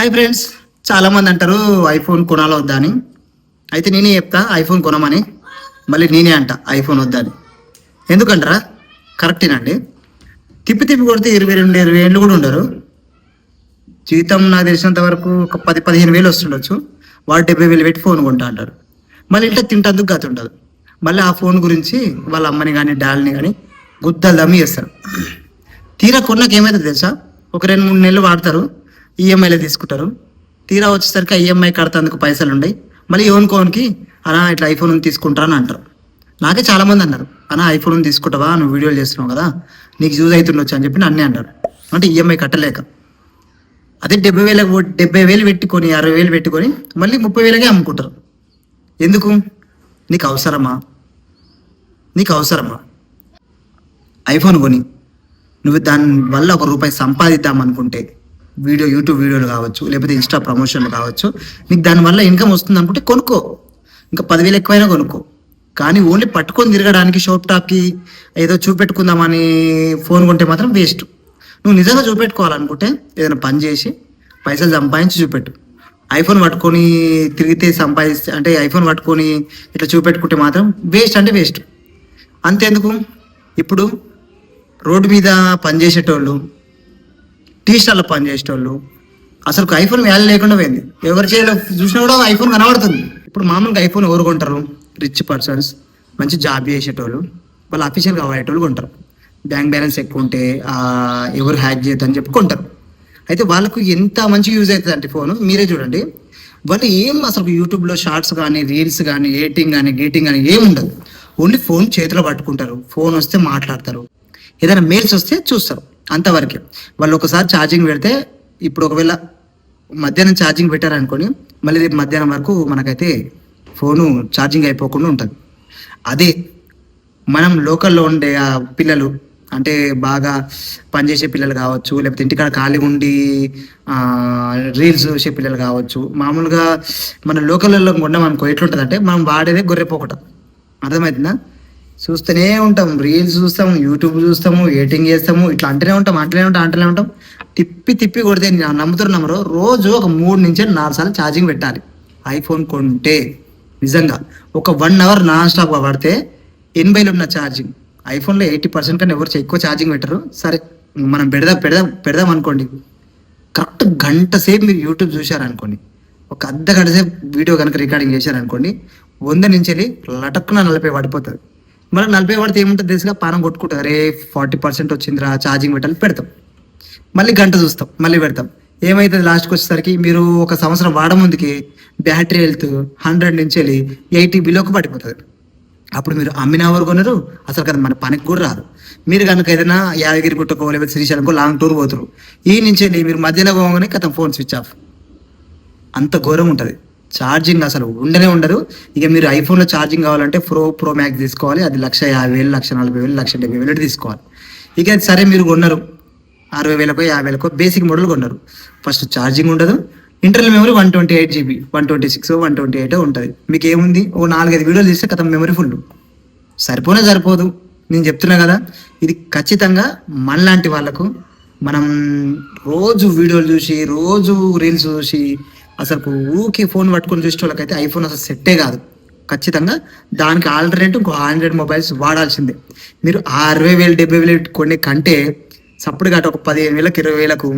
Hi friends చాలా మంది అంటారు ఐఫోన్ కొనాలో వద్దా అని. అయితే నేనే చెప్తా ఐఫోన్ కొనమని. మళ్ళీ నేనే అంట ఐఫోన్ వద్దా అని. ఎందుకంటారా? కరెక్టేనండి తిప్పి తిప్పి కొడితే ఇరవై రెండు ఇరవై ఏళ్ళు కూడా ఉండరు. జీతం నాకు తెలిసినంత వరకు ఒక పది పదిహేను వేలు వస్తుండొచ్చు. వాడు డెబ్బై వేలు పెట్టి ఫోన్ కొంటా అంటారు. మళ్ళీ ఇంట్లో తింటందుకు గత ఉండదు. మళ్ళీ ఆ ఫోన్ గురించి వాళ్ళ అమ్మని కానీ డాల్ని కానీ గుద్దలు దమ్మి చేస్తారు. తీరా కొన్నాక ఏమైతే తెలుసా? ఒక రెండు మూడు నెలలు వాడతారు. ఈఎంఐలో తీసుకుంటారు. తీరా వచ్చేసరికి ఈఎంఐ కడతందుకు పైసలు ఉండయి మళ్ళీ ఓనుకోనికి అలా ఇట్లా ఐఫోన్ తీసుకుంటా అని అంటారు. నాకే చాలామంది అన్నారు అనా ఐఫోన్ తీసుకుంటావా? నువ్వు వీడియోలు చేస్తున్నావు కదా నీకు యూజ్ అవుతుండొచ్చు అని చెప్పి నన్నే అంటారు. అంటే ఈఎంఐ కట్టలేక. అదే డెబ్బై వేల డెబ్బై వేలు పెట్టుకొని అరవై వేలు పెట్టుకొని మళ్ళీ ముప్పై వేలకే అమ్ముకుంటారు. ఎందుకు? నీకు అవసరమా? నీకు అవసరమా? ఐఫోన్ కొని నువ్వు దాని వల్ల ఒక రూపాయి సంపాదిద్దాం అనుకుంటే వీడియో యూట్యూబ్ వీడియోలు కావచ్చు లేకపోతే ఇన్స్టా ప్రమోషన్లు కావచ్చు నీకు దానివల్ల ఇన్కమ్ వస్తుంది అనుకుంటే కొనుక్కో. ఇంకా పదివేలు ఎక్కువైనా కొనుక్కో. కానీ ఓన్లీ పట్టుకొని తిరగడానికి షాప్ టాప్కి ఏదో చూపెట్టుకుందామని ఫోన్ కొంటే మాత్రం వేస్ట్. నువ్వు నిజంగా చూపెట్టుకోవాలనుకుంటే ఏదైనా పని చేసి పైసలు సంపాదించి చూపెట్టు. ఐఫోన్ పట్టుకొని తిరిగితే సంపాదిస్తే అంటే ఐఫోన్ పట్టుకొని ఇట్లా చూపెట్టుకుంటే మాత్రం వేస్ట్ అంటే వేస్ట్. అంతేందుకు? ఇప్పుడు రోడ్డు మీద పనిచేసేటోళ్ళు టీ స్టాల్లో పనిచేసేటోళ్ళు. అసలు ఐఫోన్ వ్యాల్యూ లేకుండా పోయింది. ఎవరు చేయాలో చూసినా కూడా ఐఫోన్ కనబడుతుంది. ఇప్పుడు మామూలుగా ఐఫోన్ ఎవరు కొంటారు? రిచ్ పర్సన్స్ మంచి జాబ్ చేసేటోళ్ళు. వాళ్ళు అఫీషియల్గా అయ్యేటోళ్ళు కొంటారు. బ్యాంక్ బ్యాలెన్స్ ఎక్కువ ఉంటే ఎవరు హ్యాక్ చేయొద్దని చెప్పి కొంటారు. అయితే వాళ్ళకు ఎంత మంచి యూజ్ అవుతుంది అంటే ఫోన్ మీరే చూడండి. వాళ్ళు ఏం అసలు యూట్యూబ్లో షార్ట్స్ కానీ రీల్స్ కానీ ఎడిటింగ్ కానీ గేటింగ్ కానీ ఏం ఉండదు. ఓన్లీ ఫోన్ చేతిలో పట్టుకుంటారు. ఫోన్ వస్తే మాట్లాడతారు. ఏదైనా మెయిల్స్ వస్తే చూస్తారు. అంతవరకే. వాళ్ళు ఒకసారి ఛార్జింగ్ పెడితే ఇప్పుడు ఒకవేళ మధ్యాహ్నం ఛార్జింగ్ పెట్టారనుకొని మళ్ళీ రేపు మధ్యాహ్నం వరకు మనకైతే ఫోను ఛార్జింగ్ అయిపోకుండా ఉంటుంది. అదే మనం లోకల్లో ఉండే ఆ పిల్లలు అంటే బాగా పనిచేసే పిల్లలు కావచ్చు లేకపోతే ఇంటికాడ ఖాళీ ఉండి రీల్స్ చూసే పిల్లలు కావచ్చు మామూలుగా మన లోకల్లో ఉన్నాం అనుకో ఎట్లుంటుంది అంటే మనం వాడేదే గొర్రెపోకట. అర్థమవుతుందా చూస్తూనే ఉంటాం. రీల్స్ చూస్తాము యూట్యూబ్ చూస్తాము ఎడిటింగ్ చేస్తాము ఇట్లా అంటూనే ఉంటాం అంటూనే ఉంటాం అంటూనే ఉంటాం. తిప్పి తిప్పి కొడితే నా- నమ్ముతారు నమ్మరు రోజు ఒక మూడు నుంచి నాలుగు సార్లు ఛార్జింగ్ పెట్టాలి. ఐఫోన్ కొంటే నిజంగా ఒక వన్ అవర్ నాన్ స్టాప్గా పడితే ఎనభైలో ఉన్న ఛార్జింగ్ ఐఫోన్లో ఎయిటీ పర్సెంట్ కన్నా ఎవరు ఎక్కువ ఛార్జింగ్ పెట్టరు. సరే మనం పెడదాం పెడదాం పెడదాం అనుకోండి. కరెక్ట్ గంట సేపు మీరు యూట్యూబ్ చూశారనుకోండి. ఒక అర్ధ గంట సేపు వీడియో కనుక రికార్డింగ్ చేశారనుకోండి వంద నుంచి వెళ్ళి లటక్కున నలభై పడిపోతుంది. మరి నలభై పడితే ఏముంటుంది తెలుసుగా? పానం కొట్టుకుంటుంది. అరే ఫార్టీ పర్సెంట్ వచ్చిందిరా ఛార్జింగ్ పెట్టాలి పెడతాం. మళ్ళీ గంట చూస్తాం మళ్ళీ పెడతాం. ఏమైతే లాస్ట్కి వచ్చేసరికి? మీరు ఒక సంవత్సరం వాడముందుకి బ్యాటరీ హెల్త్ హండ్రెడ్ నుంచి వెళ్ళి ఎయిటీ బిలోకి పడిపోతుంది. అప్పుడు మీరు అమ్మిన ఎవరు కొనరు? అసలు కదా మన పనికి కూడా రాదు. మీరు కనుక ఏదైనా యాదగిరి గుట్టకో లేకపోతే శ్రీశైలంకో లాంగ్ టూర్ పోతారు ఈ నుంచి మీరు మధ్యలో పోగానే కథం ఫోన్ స్విచ్ ఆఫ్. అంత ఘోరం ఉంటుంది. ఛార్జింగ్ అసలు ఉండనే ఉండదు. ఇక మీరు ఐఫోన్లో ఛార్జింగ్ కావాలంటే ప్రో ప్రో మ్యాక్స్ తీసుకోవాలి. అది లక్ష యాభై వేలు లక్ష నలభై వేలు లక్ష డెబ్బై వేలు తీసుకోవాలి. ఇక అది సరే మీరు కొన్నారు. అరవై వేలకో యాభై వేలకో బేసిక్ మోడల్ కొన్నారు. ఫస్ట్ ఛార్జింగ్ ఉండదు. Internal memory one twenty eight GB one twenty six one twenty eight ఉంటుంది. మీకు ఏముంది? ఓ నాలుగైదు వీడియోలు తీస్తే కథ మెమరీ ఫుల్ సరిపోనే సరిపోదు? నేను చెప్తున్నా కదా ఇది ఖచ్చితంగా మనలాంటి వాళ్ళకు మనం రోజు వీడియోలు చూసి రోజు రీల్స్ చూసి అసలు ఊకి ఫోన్ పట్టుకొని చూసే వాళ్ళకైతే ఐఫోన్ అసలు సెట్టే కాదు. ఖచ్చితంగా దానికి ఆల్టర్నేట్ ఇంకో హండ్రెడ్ మొబైల్స్ వాడాల్సిందే. మీరు ఆ అరవై వేలు డెబ్బై వేలు కొనే కంటే సప్పుడు గట ఒక పదిహేను వేలకు ఇరవై వేలకు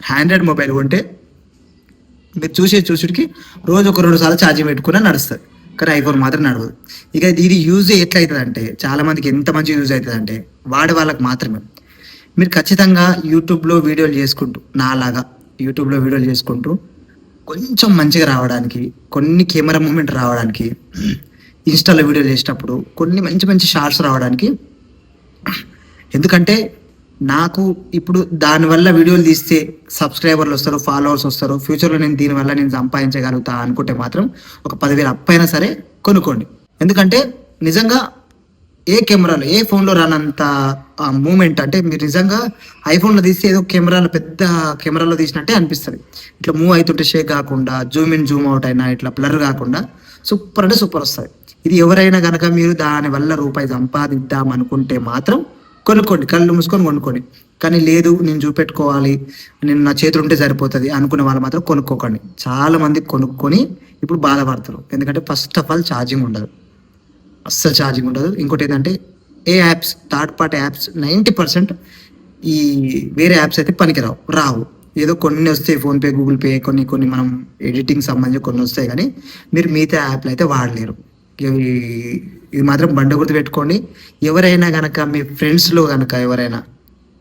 హండ్రెడ్ మొబైల్ కొంటే మీరు చూసే చూసుడికి రోజు ఒక రెండు సార్లు ఛార్జింగ్ పెట్టుకున్నా నడుస్తుంది. కానీ ఐఫోన్ మాత్రం నడవదు. ఇక ఇది యూజ్ ఎట్లయితుంది అంటే చాలా మందికి ఎంత మంచి యూజ్ అవుతుంది అంటే వాడే వాళ్ళకి మాత్రమే. మీరు ఖచ్చితంగా యూట్యూబ్లో వీడియోలు చేసుకుంటూ నాలాగా యూట్యూబ్లో వీడియోలు చేసుకుంటూ కొంచెం మంచిగా రావడానికి కొన్ని కెమెరా మూమెంట్ రావడానికి ఇన్స్టాలో వీడియోలు చేసేటప్పుడు కొన్ని మంచి మంచి షార్ట్స్ రావడానికి. ఎందుకంటే నాకు ఇప్పుడు దానివల్ల వీడియోలు తీస్తే సబ్స్క్రైబర్లు వస్తారు ఫాలోవర్స్ వస్తారు. ఫ్యూచర్లో నేను దీనివల్ల నేను సంపాదించగలుగుతా అనుకుంటే మాత్రం ఒక పదివేలు అప్పైనా సరే కొనుక్కోండి. ఎందుకంటే నిజంగా ఏ కెమెరాలో ఏ ఫోన్లో రానంత మూమెంట్ అంటే మీరు నిజంగా ఐఫోన్లో తీస్తే ఏదో కెమెరాలో పెద్ద కెమెరాలో తీసినట్టే అనిపిస్తుంది. ఇట్లా మూవ్ అవుతుంటే షేక్ కాకుండా జూమ్ ఇన్ జూమ్ అవుట్ అయినా ఇట్లా బ్లర్ కాకుండా సూపర్ అంటే సూపర్ వస్తుంది. ఇది ఎవరైనా కనుక మీరు దాని వల్ల రూపాయి సంపాదిద్దాం అనుకుంటే మాత్రం కొనుక్కోండి కళ్ళు మూసుకొని కొనుక్కోండి. కానీ లేదు నేను చూపెట్టుకోవాలి నేను నా చేతులు ఉంటే సరిపోతుంది అనుకునే వాళ్ళు మాత్రం కొనుక్కోకండి. చాలా మంది కొనుక్కొని ఇప్పుడు బాధపడతారు. ఎందుకంటే ఫస్ట్ ఆఫ్ ఆల్ ఛార్జింగ్ ఉండదు. అస్సలు ఛార్జింగ్ ఉండదు. ఇంకోటి ఏంటంటే ఏ apps third party apps ninety percent ఈ వేరే యాప్స్ అయితే పనికిరావు రావు. ఏదో కొన్ని వస్తాయి ఫోన్పే గూగుల్ పే కొన్ని కొన్ని మనం ఎడిటింగ్ సంబంధించి కొన్ని వస్తాయి కానీ మీరు మిగతా యాప్లు అయితే వాడలేరు. ఇవి- ఇది మాత్రం బండ గుర్తు పెట్టుకోండి. ఎవరైనా కనుక మీ ఫ్రెండ్స్లో కనుక ఎవరైనా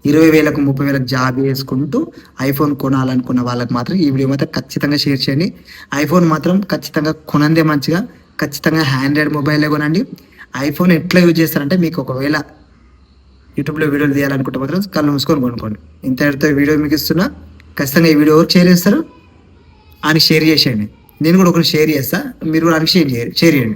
ఇరవై వేలకు ముప్పై వేలకు జాబ్ చేసుకుంటూ ఐఫోన్ కొనాలనుకున్న వాళ్ళకి మాత్రం ఈ వీడియో మాత్రం ఖచ్చితంగా షేర్ చేయండి. ఐఫోన్ మాత్రం ఖచ్చితంగా కొనందే మంచిగా. ఖచ్చితంగా హ్యాండ్రాయిడ్ మొబైలే కొనండి. ఐఫోన్ ఎట్లా యూజ్ చేస్తారంటే మీకు ఒకవేళ యూట్యూబ్లో వీడియోలు తీయాలనుకుంటే మాత్రం కళ్ళు మూసుకొని కొనుక్కోండి. ఇంతటితో ఈ వీడియో మీకు ఇస్తున్నా. ఖచ్చితంగా ఈ వీడియో ఎవరు షేర్ చేస్తారు? అని షేర్ చేసేయండి. నేను కూడా ఒకరు షేర్ చేస్తా. మీరు కూడా అని షేర్ చేయండి షేర్ చేయండి.